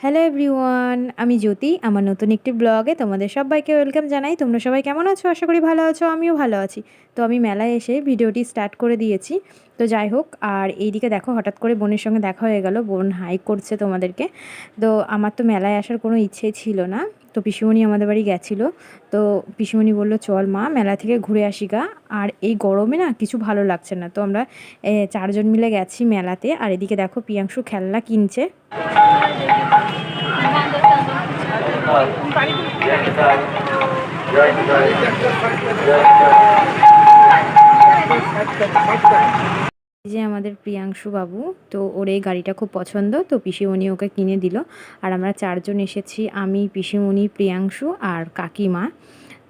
Hello everyone আমি জ্যোতি, আমার নতুন একটি ব্লগে তোমাদের সবাইকে ওয়েলকাম জানাই। তোমরা সবাই কেমন আছো? আশা করি ভালো আছো, আমিও ভালো আছি। তো আমি মেলায় এসে ভিডিওটি স্টার্ট করে দিয়েছি। তো যাই হোক, আর এইদিকে দেখো, হঠাৎ করে বোনের সঙ্গে দেখা হয়ে গেল। বোন হাই করছে তোমাদেরকে। তো আমার তো মেলায় আসার কোনো ইচ্ছে ছিল না। তো পিসিমণি আমাদের বাড়ি গেছিল। তো পিসিমণি বলল, চল মা, মেলা থেকে ঘুরে আসি গা। আর এই গরমে না কিছু ভালো লাগছে না। তো আমরা চারজন মিলে গেছি মেলাতে। আর এদিকে দেখো পিয়াংশু খেলনা কিনছে। যে আমাদের প্রিয়াংশু বাবু, তো ওর এই গাড়িটা খুব পছন্দ, তো পিসিমণি ওকে কিনে দিল। আর আমরা চারজন এসেছি, আমি, পিসিমণি, প্রিয়াংশু আর কাকিমা।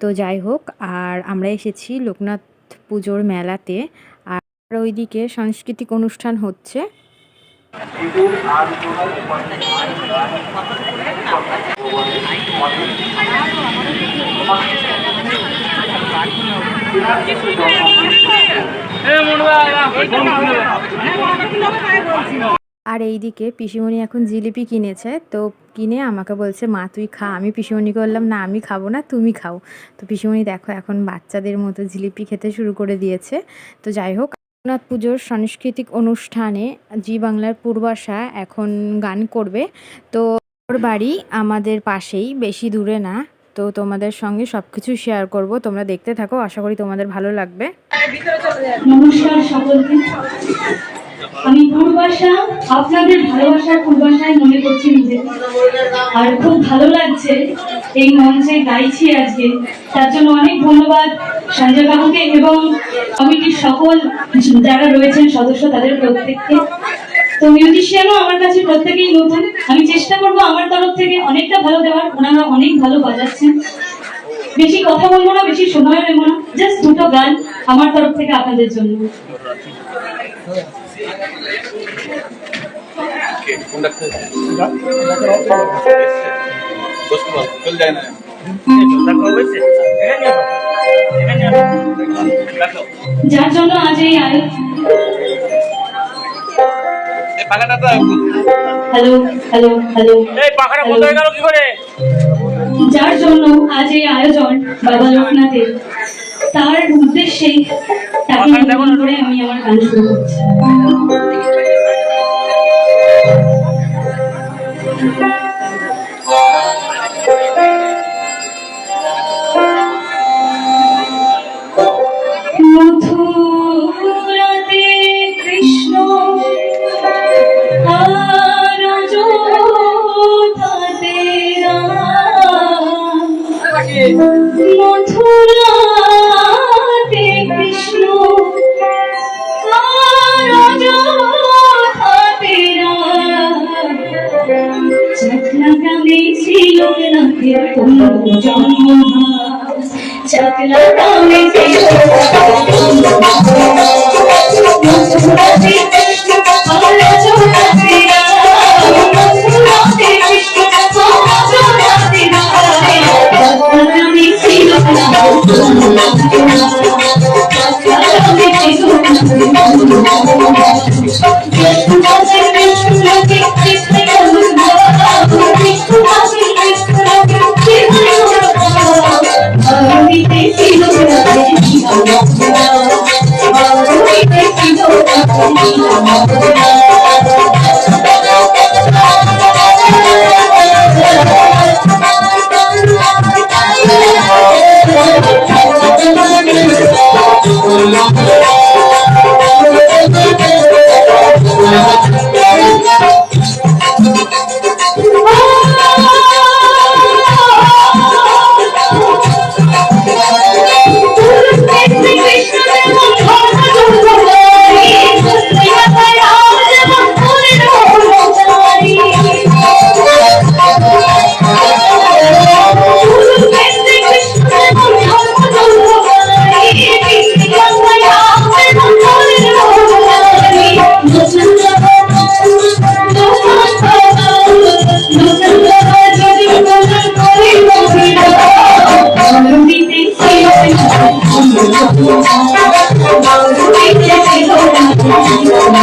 তো যাই হোক, আর আমরা এসেছি লোকনাথ পুজোর মেলাতে। আর ওইদিকে সাংস্কৃতিক অনুষ্ঠান হচ্ছে। আর এইদিকে পিসিমণি এখন জিলিপি কিনেছে, তো কিনে আমাকে বলছে, মা, তুই খা। আমি পিসিমণিকে বললাম, না, আমি খাব না, তুমি খাও। তো পিসিমণি দেখো এখন বাচ্চাদের মতো জিলিপি খেতে শুরু করে দিয়েছে। তো যাই হোক রঘুনাথ পুজোর সাংস্কৃতিক অনুষ্ঠানে জি বাংলার পূর্বাশা এখন গান করবে। তো ওর বাড়ি আমাদের পাশেই, বেশি দূরে না। তো তোমাদের সঙ্গে সব কিছু শেয়ার করব। তোমরা দেখতে থাকো, আশা করি তোমাদের ভালো লাগবে। নমস্কার সকলকে। আমি পূর্বাশা, আপনাদের ভালোবাসার পূর্বাশায় মনে করছি নিজেকে। আর খুব ভালো লাগছে এই মঞ্চে গাইছি আজকে। তার জন্য অনেক ধন্যবাদ সঞ্জয় বাবুকে এবং কমিটির সকল যারা রয়েছেন সদস্য, তাদের প্রত্যেককে। তো মিউজিশিয়ানও আমার কাছে প্রত্যেকেই নতুন আমি চেষ্টা করব আমার তরফ থেকে অনেকটা ভালো দেওয়ার। ওনারা অনেক ভালো বাজাচ্ছেন। বেশি কথা বলব না, বেশি সময় নেব না। জাস্ট দুটো গান আমার তরফ থেকে আপনাদের জন্য। যার জন্য আজ এই আয়োজন পাখাটা তো হ্যালো হ্যালো হ্যালো এই পাখাটা বন্ধ হয়ে গেল কি করে? যার জন্য আজ এই আয়োজন বাবা লোকনাথের তার উদ্দেশ্যে তাকে করে আমি আমার গান শুরু করছি। মথুরাতে মথুরাতে কৃষ্ণ। আর অযোধ্যাতে রাম। চাকলা গ্রামে ছিল নাথের জন্ম। চাকলা ছিল মথুরাতে নাথের পূর্ণ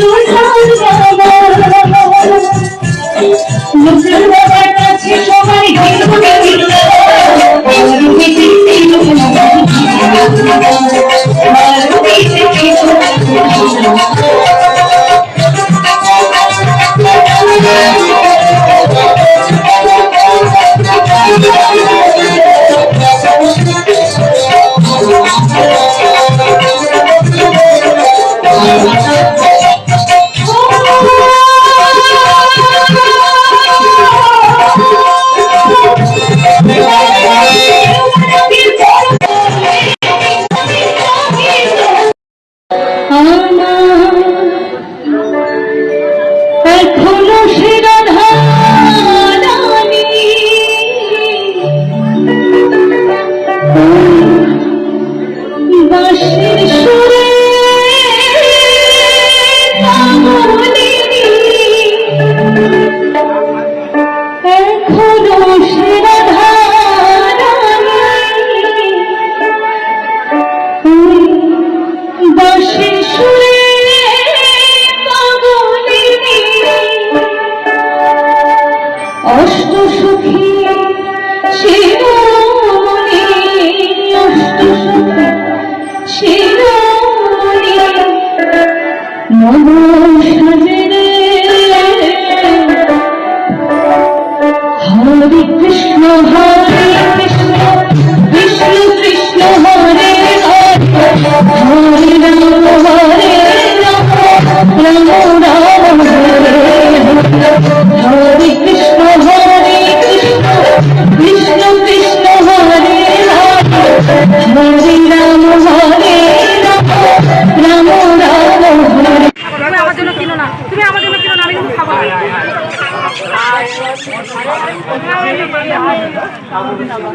Lord. এখনও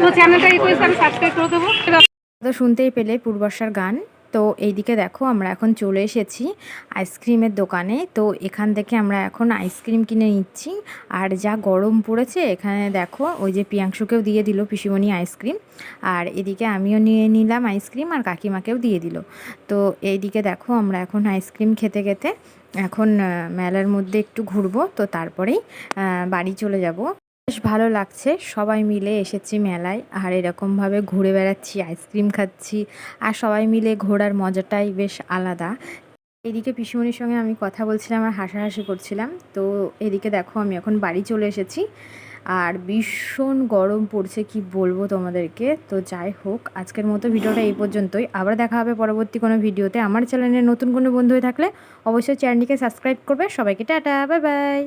তো চ্যানেলটা রিকোয়েস্ট আমি সাবস্ক্রাইব করে তো শুনতেই পেলে পূর্বাশার গান। তো এইদিকে দেখো আমরা এখন চলে এসেছি আইসক্রিমের দোকানে। তো এখান থেকে আমরা এখন আইসক্রিম কিনে নিচ্ছি। আর যা গরম পড়েছে, এখানে দেখো ওই যে পিয়াংশুকেও দিয়ে দিল পিসিমণি আইসক্রিম। আর এদিকে আমিও নিয়ে নিলাম আইসক্রিম আর কাকিমাকেও দিয়ে দিল। তো এইদিকে দেখো আমরা এখন আইসক্রিম খেতে খেতে এখন মেলার মধ্যে একটু ঘুরবো। তো তারপরেই বাড়ি চলে যাব। বেশ ভালো লাগছে। সবাই মিলে এসেছি মেলায় আর এরকমভাবে ঘুরে বেড়াচ্ছি, আইসক্রিম খাচ্ছি আর সবাই মিলে ঘোরার মজাটাই বেশ আলাদা। এদিকে পিসুমনির সঙ্গে আমি কথা বলছিলাম আর হাসাহাসি করছিলাম। তো এদিকে দেখো আমি এখন বাড়ি চলে এসেছি আর ভীষণ গরম পড়ছে, কি বলব তোমাদেরকে? তো যাই হোক, আজকের মতো ভিডিওটা এই পর্যন্তই। আবার দেখা হবে পরবর্তী কোনো ভিডিওতে। আমার চ্যানেলে নতুন কোনো বন্ধু হয়ে থাকলে অবশ্যই চ্যানেলটিকে সাবস্ক্রাইব করবে। সবাইকে টাটা, বাই বাই।